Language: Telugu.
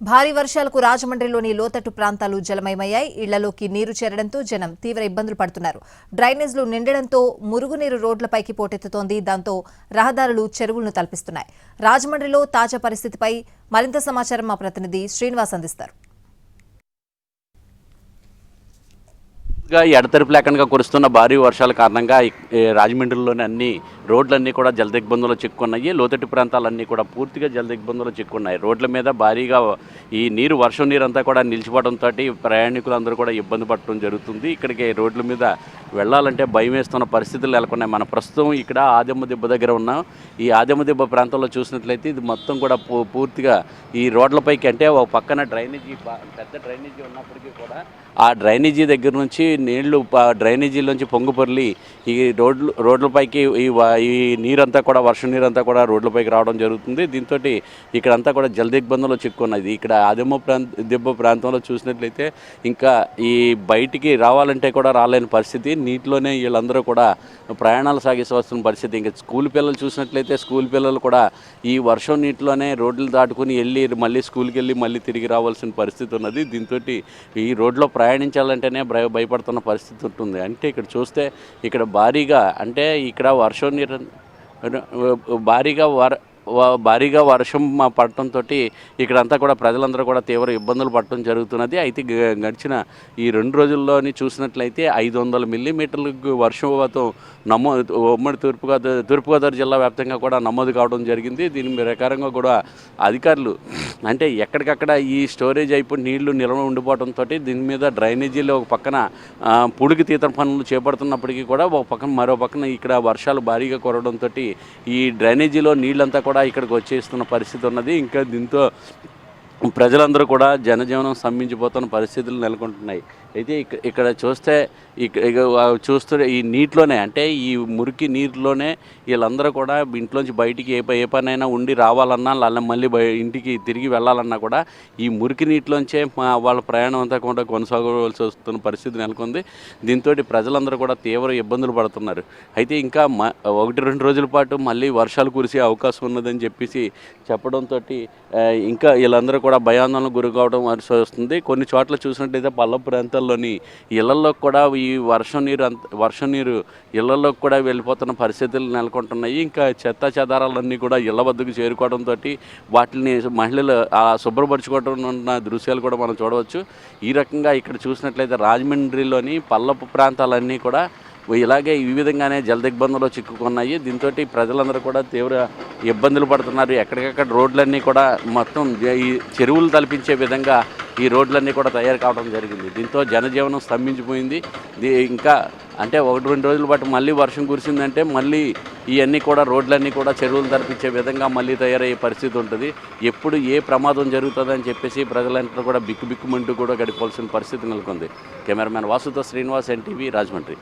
భారీ వర్షాలకు రాజమండ్రిలోని లోతట్టు ప్రాంతాలు జలమయమయ్యాయి. ఇళ్ళలోకి నీరు చేరడంతో జనం తీవ్ర ఇబ్బందులు పడుతున్నారు. డ్రైనేజ్లు నిండడంతో మురుగునీరు రోడ్లపైకి పోటెత్తుతోంది. దాంతో రహదారులు చెరువులను తలపిస్తున్నాయి. రాజమండ్రిలో తాజా పరిస్థితిపై మరింత సమాచారం మా ప్రతినిధి శ్రీనివాస్ అందిస్తారు. గా ఎడతెరిపి లేకుండా కురుస్తున్న భారీ వర్షాల కారణంగా రాజమండ్రిలోని అన్ని రోడ్లన్నీ కూడా జలదిగ్బంధంలో చిక్కున్నాయి. లోతట్టు ప్రాంతాలన్నీ కూడా పూర్తిగా జలదిగ్బంధంలో చిక్కున్నాయి. రోడ్ల మీద భారీగా ఈ నీరు వర్షం నీరు అంతా కూడా నిలిచిపోవడంతో ప్రయాణికులందరూ కూడా ఇబ్బంది పడటం జరుగుతుంది. ఇక్కడికి రోడ్ల మీద వెళ్ళాలంటే భయం వేస్తున్న పరిస్థితులు నెలకొన్నాయి. మన ప్రస్తుతం ఇక్కడ ఆదిమ్మ దిబ్బ దగ్గర ఉన్నాం. ఈ ఆదిమ్మ దిబ్బ ప్రాంతంలో చూసినట్లయితే ఇది మొత్తం కూడా పూ- పూర్తిగా ఈ రోడ్లపైకి అంటే ఒక పక్కన డ్రైనేజీ పెద్ద డ్రైనేజీ ఉన్నప్పటికీ కూడా ఆ డ్రైనేజీ దగ్గర నుంచి నీళ్ళు డ్రైనేజీలోంచి పొంగుపొర్లి ఈ రోడ్లు రోడ్లపైకి ఈ వ- ఈ నీరంతా కూడా వర్షం నీరంతా కూడా రోడ్లపైకి రావడం జరుగుతుంది. దీంతో ఇక్కడంతా కూడా జలదిగ్బంధంలో చిక్కున్నది. ఇక్కడ ఆదిమ ప్రాంత దిబ్బ ప్రాంతంలో చూసినట్లయితే ఇంకా ఈ బయటికి రావాలంటే కూడా రాలేని పరిస్థితి. నీటిలోనే వీళ్ళందరూ కూడా ప్రయాణాలు సాగిస్తూ వస్తున్న పరిస్థితి. ఇంకా స్కూల్ పిల్లలు చూసినట్లయితే స్కూల్ పిల్లలు కూడా ఈ వర్షం నీటిలోనే రోడ్లు దాటుకుని వెళ్ళి మళ్ళీ స్కూల్కి వెళ్ళి మళ్ళీ తిరిగి రావాల్సిన పరిస్థితి ఉన్నది. దీంతో ఈ రోడ్లో ప్రయాణించాలంటేనే భయ భయపడుతున్న పరిస్థితి ఉంటుంది. అంటే ఇక్కడ చూస్తే ఇక్కడ భారీగా అంటే ఇక్కడ వర్షం నీరు భారీగా వర భారీగా వర్షం పడటంతో ఇక్కడంతా కూడా ప్రజలందరూ కూడా తీవ్ర ఇబ్బందులు పడటం జరుగుతున్నది. అయితే గ- గడిచిన ఈ రెండు రోజుల్లోని చూసినట్లయితే ఐదు వందల మిల్లీమీటర్లకు వర్షపాతం నమోదు ఉమ్మడి తూర్పుగోదావరి తూర్పుగోదావరి జిల్లా వ్యాప్తంగా కూడా నమోదు కావడం జరిగింది. దీని ప్రకారంగా కూడా అధికారులు అంటే ఎక్కడికక్కడ ఈ స్టోరేజ్ అయిపోయి నీళ్ళు నిల్వ ఉండిపోవడంతో దీని మీద డ్రైనేజీలో ఒక పక్కన ఆ, పుడికి పనులు చేపడుతున్నప్పటికీ కూడా ఒక పక్కన మరో పక్కన ఇక్కడ వర్షాలు భారీగా కురవడంతో ఈ డ్రైనేజీలో నీళ్ళంతా కూడా ఇక్కడికి వచ్చేస్తున్న పరిస్థితి ఉన్నది. ఇంకా దీంతో ప్రజలందరూ కూడా జనజీవనం స్తంభించిపోతున్న పరిస్థితులు నెలకొంటున్నాయి. అయితే ఇక్కడ చూస్తే ఇక చూస్తే ఈ నీటిలోనే అంటే ఈ మురికి నీటిలోనే వీళ్ళందరూ కూడా ఇంట్లోంచి బయటికి ఏ ఏ పనైనా ఉండి రావాలన్నా వాళ్ళ మళ్ళీ బయ ఇంటికి తిరిగి వెళ్ళాలన్నా కూడా ఈ మురికి నీటిలోంచే మా వాళ్ళ ప్రయాణం అంతా కూడా కొనసాగవలసి వస్తున్న పరిస్థితి నెలకొంది. దీంతో ప్రజలందరూ కూడా తీవ్ర ఇబ్బందులు పడుతున్నారు. అయితే ఇంకా మ ఒకటి రెండు రోజుల పాటు మళ్ళీ వర్షాలు కురిసే అవకాశం ఉన్నదని చెప్పేసి చెప్పడంతో ఇంకా వీళ్ళందరూ కూడా భయాందోళనకు గురి కావడం వలసి వస్తుంది. కొన్ని చోట్ల చూసినట్టయితే పల్ల ప్రాంతాల్లోని ఇళ్ళలో కూడా ఈ వర్షం నీరు అంత వర్షం నీరు ఇళ్ళలో కూడా వెళ్ళిపోతున్న పరిస్థితులు నెలకొంటున్నాయి. ఇంకా చెత్త చెదారాలన్నీ కూడా ఇళ్ళ వద్దకు చేరుకోవడంతో వాటిని మహిళలు ఆ శుభ్రపరచుకోవడం ఉన్న దృశ్యాలు కూడా మనం చూడవచ్చు. ఈ రకంగా ఇక్కడ చూసినట్లయితే రాజమండ్రిలోని పల్లపు ప్రాంతాలన్నీ కూడా ఇలాగే ఈ విధంగానే జలదిగ్బంధంలో చిక్కుకున్నాయి. దీంతో ప్రజలందరూ కూడా తీవ్ర ఇబ్బందులు పడుతున్నారు. ఎక్కడికక్కడ రోడ్లన్నీ కూడా మొత్తం ఈ చెరువులు తలపించే విధంగా ఈ రోడ్లన్నీ కూడా తయారు కావడం జరిగింది. దీంతో జనజీవనం స్తంభించిపోయింది. ఇంకా అంటే ఒకటి రెండు రోజుల పాటు మళ్ళీ వర్షం కురిసిందంటే మళ్ళీ ఇవన్నీ కూడా రోడ్లన్నీ కూడా చెరువులు తలపించే విధంగా మళ్ళీ తయారయ్యే పరిస్థితి ఉంటుంది. ఎప్పుడు ఏ ప్రమాదం జరుగుతుందని చెప్పేసి ప్రజలంతా కూడా బిక్కు బిక్కుమంటూ కూడా గడిపోవాల్సిన పరిస్థితి నెలకొంది. కెమెరామెన్ వాసుతో శ్రీనివాస్ ఎన్టీవీ రాజమండ్రి.